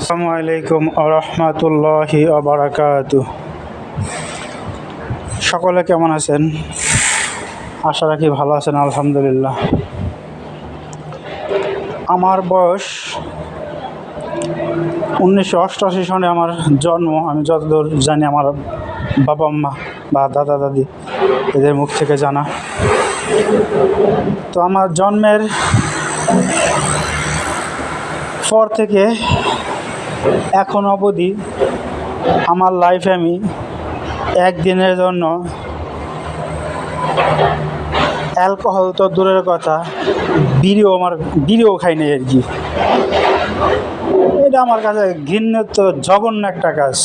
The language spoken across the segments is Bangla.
আসসালামু আলাইকুম রহমতুল্লাহি আবরাকাত সকলে কেমন আছেন? আশা রাখি ভালো আছেন, আলহামদুলিল্লাহ। আমার বয়স উনিশশো অষ্টআশি সনে আমার জন্ম। আমি যতদূর জানি আমার বাবা, মা বা দাদা, দাদি এদের মুখ থেকে জানা। তো আমার জন্মের পর থেকে এখন অবধি আমার লাইফে আমি একদিনের জন্য অ্যালকোহল তো দূরের কথা বিড়িও আমার বিড়িও খাইনি আর কি। এটা আমার কাছে ঘৃণ্য তো জঘন্য একটা কাজ।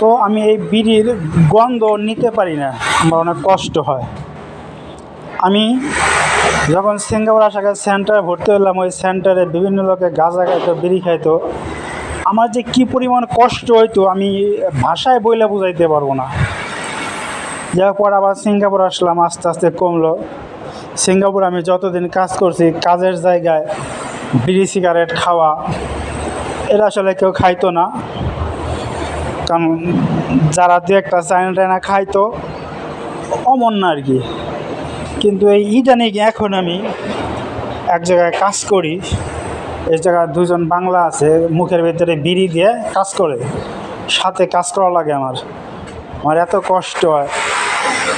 তো আমি এই বিড়ির গন্ধ নিতে পারি না, আমার অনেক কষ্ট হয়। আমি যখন সিঙ্গাপুর আসাকে সেন্টারে ভর্তি হলাম, ওই সেন্টারে বিভিন্ন লোকে গাঁজা খাইতো, বিড়ি খাইতো। আমার যে কি পরিমাণ কষ্ট হইতো, আমি ভাষায় বইলে বুঝাইতে পারব না। যাওয়ার পর আবার সিঙ্গাপুর আসলাম, আস্তে আস্তে কমলো। সিঙ্গাপুর আমি যতদিন কাজ করছি, কাজের জায়গায় বিড়ি, সিগারেট খাওয়া, এরা আসলে কেউ খাইতো না। কারণ যারা দু একটা চায়না টায়না খাইতো, অমন না আর কি। কিন্তু এই ইদানিং এখন আমি এক জায়গায় কাজ করি, এই জায়গায় দুজন বাংলা আছে, মুখের ভিতরে বিড়ি দিয়ে কাজ করে, সাথে কাজ করা লাগে আমার। আমার এত কষ্ট হয়।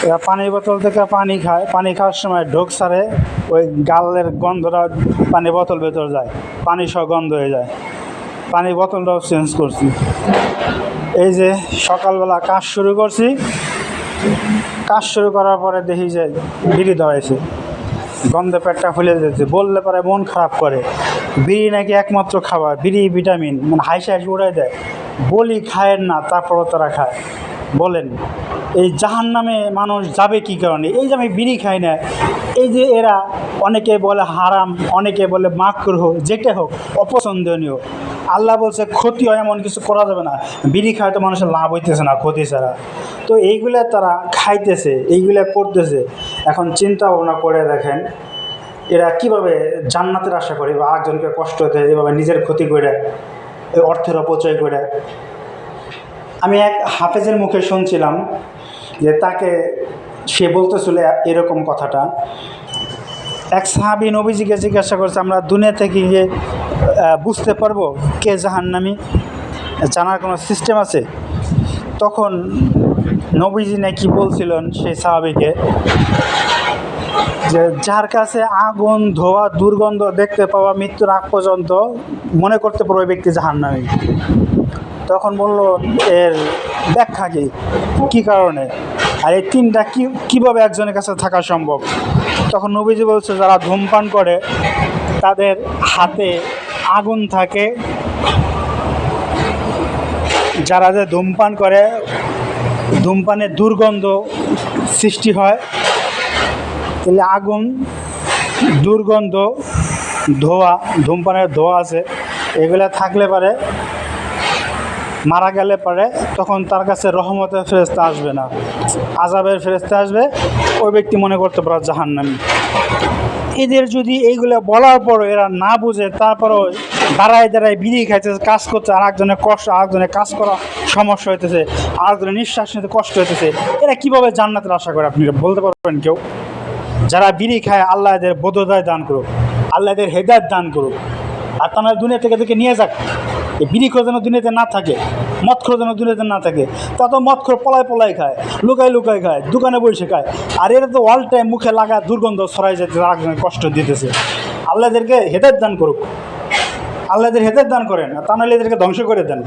এরা পানির বোতল থেকে পানি খায়, পানি খাওয়ার সময় ঢোক সারে ওই গালের গন্ধটা পানি বোতল ভেতর যায়, পানি সহ গন্ধ হয়ে যায়। পানির বোতলটাও চেঞ্জ করছি। এই যে সকালবেলা কাজ শুরু করছি কাজ শুরু করার পরে দেখি যে বিড়ি ধরাইছে। গন্ধে পেটটা ফুলে যেতেছে। বললে পরে মন খারাপ করে। বিড়ি নাকি একমাত্র খাবার। বিড়ি ভিটামিন। মানে হাইসে হাইসে উড়াই দেয়। বলি খায়ের না, তারপরও তারা খায়। বলেন, এই জাহান নামে মানুষ যাবে কি কারণে? এই যে আমি বিড়ি খাই না, এই যে এরা অনেকে বলে হারাম, অনেকে বলে মাকরুহ, যেটা হোক, অপছন্দনীয়। আল্লাহ বলছে, ক্ষতি হয় এমন কিছু করা যাবে না। বিড়ি খায় তো মানুষের লাভ হইতেছে না, ক্ষতি ছাড়া। তো এইগুলা তারা খাইতেছে, এইগুলা করতেছে। এখন চিন্তা ভাবনা করে দেখেন, এরা কীভাবে জান্নাতের আশা করে বা আরেকজনকে কষ্ট দেয়, এভাবে নিজের ক্ষতি করে অর্থের অপচয় করে। আমি এক হাফেজের মুখে শুনছিলাম যে তাকে সে বলতেছিল এরকম কথাটা এক সাহাবি নবীজিকে জিজ্ঞাসা করছে, আমরা দুনিয়া থেকে গিয়ে বুঝতে পারব কে জাহান্নামি? জানার কোনো সিস্টেম আছে? তখন নবীজি নাকি বলছিলেন সেই সাহাবিকে যে, যার কাছে আগুন, ধোয়া, দুর্গন্ধ দেখতে পাওয়া মৃত্যুর আগ পর্যন্ত মনে করতে পারবে ব্যক্তি জাহান্নামি? তখন বলল, এর ব্যাখ্যা কি? কী কারণে? আর এই তিনটা কী, কীভাবে একজনের কাছে থাকা সম্ভব? তখন নবীজি বলছে, যারা ধূমপান করে, তাদের হাতে আগুন থাকে। যারা যে ধূমপান করে, ধূমপানের দুর্গন্ধ সৃষ্টি হয়, তাহলে আগুন, দুর্গন্ধ, ধোয়া, ধূমপানের ধোয়া আছে, এগুলো থাকলে পারে, মারা গেলে পরে, তখন তার কাছে রহমতের ফেরেস্তা আসবে না। আজাবের ফেরেস্তা আসবে ওই ব্যক্তি মনে করতে পারে জাহান্নামি। এদের যদি এইগুলো বলার পরও এরা না বুঝে, তারপরও দাঁড়ায় দাঁড়ায় বিড়ি খাইতেছে, কাজ করছে, আর একজনের কষ্ট, আর একজনের কাজ করা সমস্যা হইতেছে, আর একজনের নিঃশ্বাস নিতে কষ্ট হইতেছে, এরা কীভাবে জান্নাতের আশা করে আপনি বলতে পারবেন কেউ? যারা বিড়ি খায়, আল্লাহ এদের বোধোদয় দান করুক, আল্লাহ এদের হেদায়ত দান করুক। আর তারা দুনিয়া থেকে থেকে নিয়ে যাক। এই বিড়ি খোর যেন দুনিয়াতে না থাকে, মদ যেন দুনিয়াতে না থাকে। তত তো মদ খোর পলায় পলায় খায়, লুকায় লুকায় খায়, দোকানে বসে খায়। আর এরা তো অল টাইম মুখে লাগা দুর্গন্ধ ছড়াই যেতে কষ্ট দিতেছে। আল্লাহদেরকে হেদায়ত দান করুক। আল্লাহদের হেদায়ত দান করেন তা নাহলে এদেরকে ধ্বংস করে দেন।